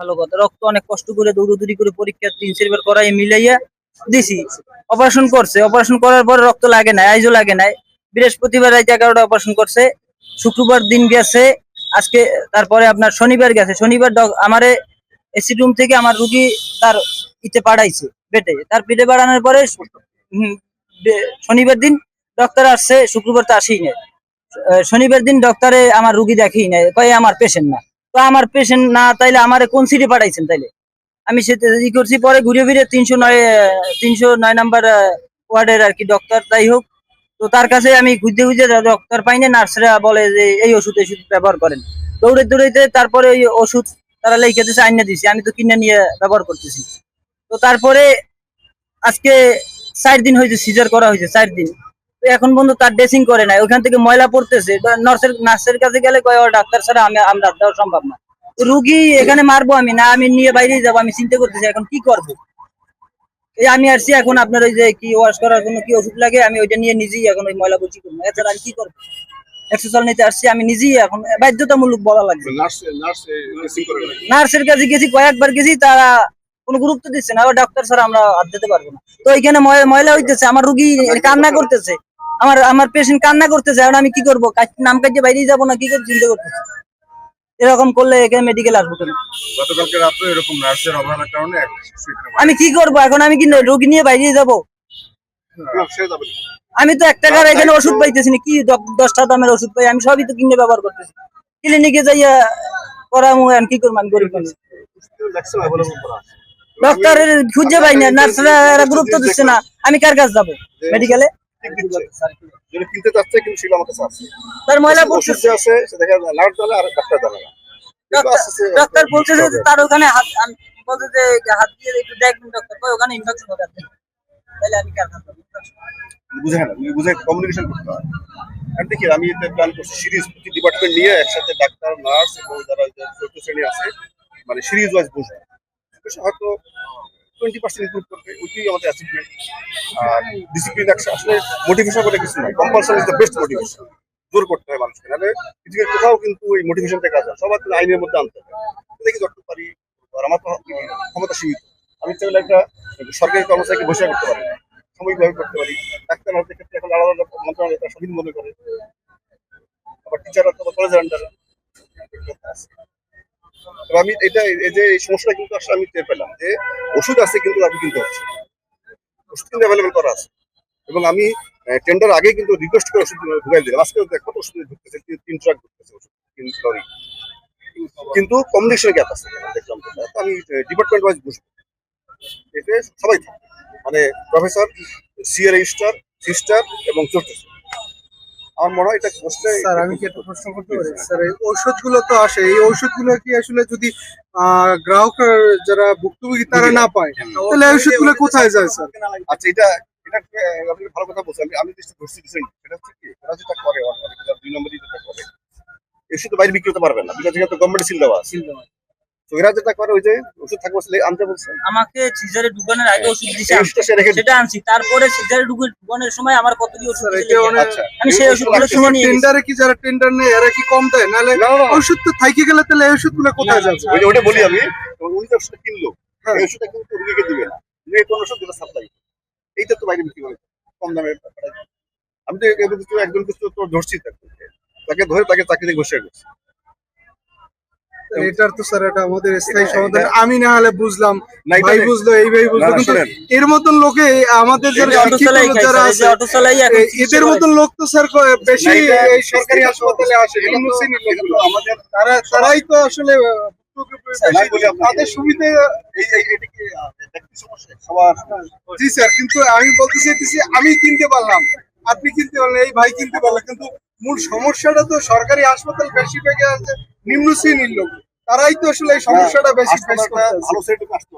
ভালো কথা। রক্ত অনেক কষ্ট করে, দৌড়দৌড়ি করে পরীক্ষা তিন চারবার করাই মিলাইয়া দিছি। অপারেশন করছে। অপারেশন করার পরে রক্ত লাগে না আইজও লাগে নাই। বৃহস্পতিবার রাত এগারোটা অপারেশন করছে। শুক্রবার দিন গেছে। আজকে তারপরে আপনার শনিবার গেছে। শনিবার আমারে এসি রুম থেকে আমার রুগী তার ইতে পাড়াইছে পেটে তার পেটে বাড়ানোর পরে শনিবার দিন ডক্টর আসছে। শুক্রবার তো আসেই নাই। শনিবার দিন ডক্টরে আমার রুগী দেখেই নাই। কয়, আমার পেশেন্ট না। তো আমার পেশেন্ট না তাইলে আমার কোন সিটে পাঠাইছেন তাইলে? আমি সে ই করছি, পরে ঘুরে ফিরে তিনশো নয় তিনশো নয় নাম্বার ওয়ার্ডের আর কি ডক্টর তাই হোক। তো তার কাছে আমি খুঁজতে খুঁজতে ডক্টর পাই না নার্সরা বলে যে এই ওষুধ ওষুধ ব্যবহার করেন। দৌড়ে দৌড়াইতে তারপরে ওই ওষুধ তারা লিখে দিয়েছে আইনা দিছি। আমি তো কিনে নিয়ে ব্যবহার করতেছি। তো তারপরে আজকে চার দিন হয়েছে সিজার করা হয়েছে চার দিন। এখন বন্ধু তার ড্রেসিং করে নাই। ওখান থেকে ময়লা পড়তেছে। নার্সের নার্সের কাছে গেলে কয় "ও ডাক্তার ছাড়া আমি আমরা দেওয়া সম্ভব না। রুগী এখানে মারবো আমি না আমি নিয়ে বাইরে যাব আমি চিন্তা করতেছি এখন কি করব? এই আমি আসছি এখন আপনার ওই যে কি ওয়াশ করার জন্য কি ওষুধ লাগে আমি ওইটা নিয়ে নিজেই এখন ওই ময়লা বলছি করব। এছাড়া আমি কি করব? এক্সারসাইজ নিতে আসছি আমি নিজেই এখন বাধ্যতামূলক বলা লাগবে। নার্স নার্স ড্রেসিং করে না নার্সের কাছে গেছি কয়েকবার গেছি তারা কোনো গুরুত্ব দিচ্ছে না ডাক্তার ছাড়া আমরা হাত দিতে পারব না। তো এখানে ময়- ময়লা হইতেছে আমার রুগী কান্না করতেছে। আমার আমার পেশেন্ট কান্না করতেছে এখন আমি কি করব? নাম কাজে বাইরে যাব না কি করে চিন্তা করতেছি। এরকম করলে এখানে মেডিকেল আসব কেন? গতকালকে রাত্রে এরকম নার্সের অবহেলার কারণে এক শিশুকে মারা আমি কি করব? এখন আমি কি রোগী নিয়ে বাইরে যাব। আমি তো এক টাকার এখানে ওষুধ পাইতেছি না কি দশটা দামের ওষুধ পাই? আমি সবই তো কিনে ব্যবহার করতেছি। ক্লিনিকে যাইয়া করামু এখন কি করব? আমি গরিব মানুষ। করা খুঁজে পাই না নার্সরা গুরুত্ব দিচ্ছে না। আমি কার কাছে যাব? মেডিকেলে দিচ্ছে। কিনতে চাচ্ছে কিন্তু সেগুলো আমার কাছে আছে। তার ময়লা ওষুধ যে আছে সে দেখা যায় নার্স জানে আর ডাক্তার বলছে যে তার ওখানে হাত বলছে যে হাত দিয়ে একটু দেখবেন ডক্টর কই ওখানে ইনফেকশন তাহলে আমি কার কাছে বুঝে না বুঝে কমিউনিকেশন করতে হয়। আর দেখি আমি প্ল্যান করছি সিরিজ প্রতি ডিপার্টমেন্ট নিয়ে একসাথে ডাক্তার নার্স এবং যারা চতুর্থ শ্রেণি আছে মানে সিরিজ ওয়াইজ বসবো হয়তো টোয়েন্টি পার্সেন্ট ইমপ্রুভ করবে ওইটাই আমাদের অ্যাচিভমেন্ট আর ডিসিপ্লিন আসলে মোটিভেশন করে কিছু নয় compulsion is the best motivation জোর করতে হয় মানুষকে। নাহলে পৃথিবীর কোথাও কিন্তু ওই মোটিভেশন থেকে কাজ হয় সবার আইনের মধ্যে আনতে হবে দেখি যত পারি। আমার তো ক্ষমতা সীমিত। আমি চাইলে একটা সরকারি কর্মচারীকে বসে করতে পারি। সাময়িকভাবে করতে পারি। ডাক্তার হওয়ার ক্ষেত্রে এখন আলাদা আলাদা মন্ত্রণালয় তার স্বাধীন মনে করে। আবার টিচাররা তো কলেজের আন্ডারে আমি এটা, এই যে এই সমস্যাটা কিন্তু আসলে আমি টের পেলাম যে ওষুধ আছে কিন্তু আপনি কিনতে হচ্ছে ওষুধ কিন্তু অ্যাভেলেবেল করা আছে। এবং আমি টেন্ডার আগে কিন্তু রিকোয়েস্ট করে ওষুধ ঢুকাই দিলাম। আজকে দেখো ওষুধ ঢুকতেছে, তিন- ট্রাক ঢুকতেছে ওষুধ, তিন লরি কিন্তু কমিউনিকেশন গ্যাপ আছে দেখলাম আমি ডিপার্টমেন্ট ওয়াইজ বুঝব। এতে সবাই থাকবে মানে প্রফেসর সিএ রেজিস্টার সিস্টার এবং চতুর্থ। আমার মনে হয় এটা স্যার আমি কি একটা প্রশ্ন করতে পারি? স্যার এই ঔষধগুলো তো আসে। এই ঔষধগুলো কি আসলে যদি আহ, গ্রাহক যারা ভুক্তভোগী তারা না পায় তাহলে এই ওষুধগুলো কোথায় যায় স্যার? আচ্ছা এটা এটা আপনি ভালো কথা বলছেন। আমি আমি যেটা ধরছি recent, সেটা হচ্ছে কি ওরা যেটা করে অনেকে দুই নম্বরই যেটা করে ওষুধ বাইরে বিক্রি করতে পারবে না বিকজ তো গভর্নমেন্ট সিল দেওয়া আছে। তো এরা যেটা করে ওই যে ওষুধ থাকবে আনতে বলছে। আমাকে সিজারে ঢুকানোর আগে ওষুধ দিছে। সেটা আনছি। তারপরে সিজারে ঢুকানোর সময় আমার কত ওষুধ আচ্ছা। আমি সেই ওষুধগুলো কিনে নিয়ে টেন্ডারে কি যারা টেন্ডার নেই এরা কি কম দেয়? নাহলে না, না, না। ওষুধ তো থাইকে গেলে তাহলে এই ওষুধগুলো কোথায় যাবে? ওই যে ওটা বলি আমি উনি তো ওষুধটা কিনলো। হ্যাঁ। এই ওষুধটা কিন্তু রুগীকে দিবে না। রুগীকে কোন ওষুধ দেবে সাপ্লাই এইটা তো বাইরে বিক্রি করে। কম দামে। আমি তো একজন কিছু ধরছি তাকে। তাকে ধরে তাকে চাকরি থেকে বসে গেছে এটার তো স্যার এটা আমাদের স্থায়ী সমাধান। আমি না হলে বুঝলাম ভাই বুঝলো এই ভাই বুঝলো কিন্তু এর মতন লোকে আমাদের যে যারা আছে এদের মতন লোক তো স্যার বেশি এই সরকারি হাসপাতালে আসে। আমাদের তারা তারাই তো আসলে তাদের সুবিধা জি স্যার কিন্তু আমি বলতে চাইতেছি আমি কিনতে পারলাম। আপনি কিনতে পারলেন এই ভাই কিনতে পারলেন কিন্তু মূল সমস্যাটা তো সরকারি হাসপাতাল বেশি পেগে আছে। নিম্ন শ্রেণির লোক। তারাই তো আসলে এই সমস্যাটা বেশি ফেস করে। করতে ভালো সেট আসতে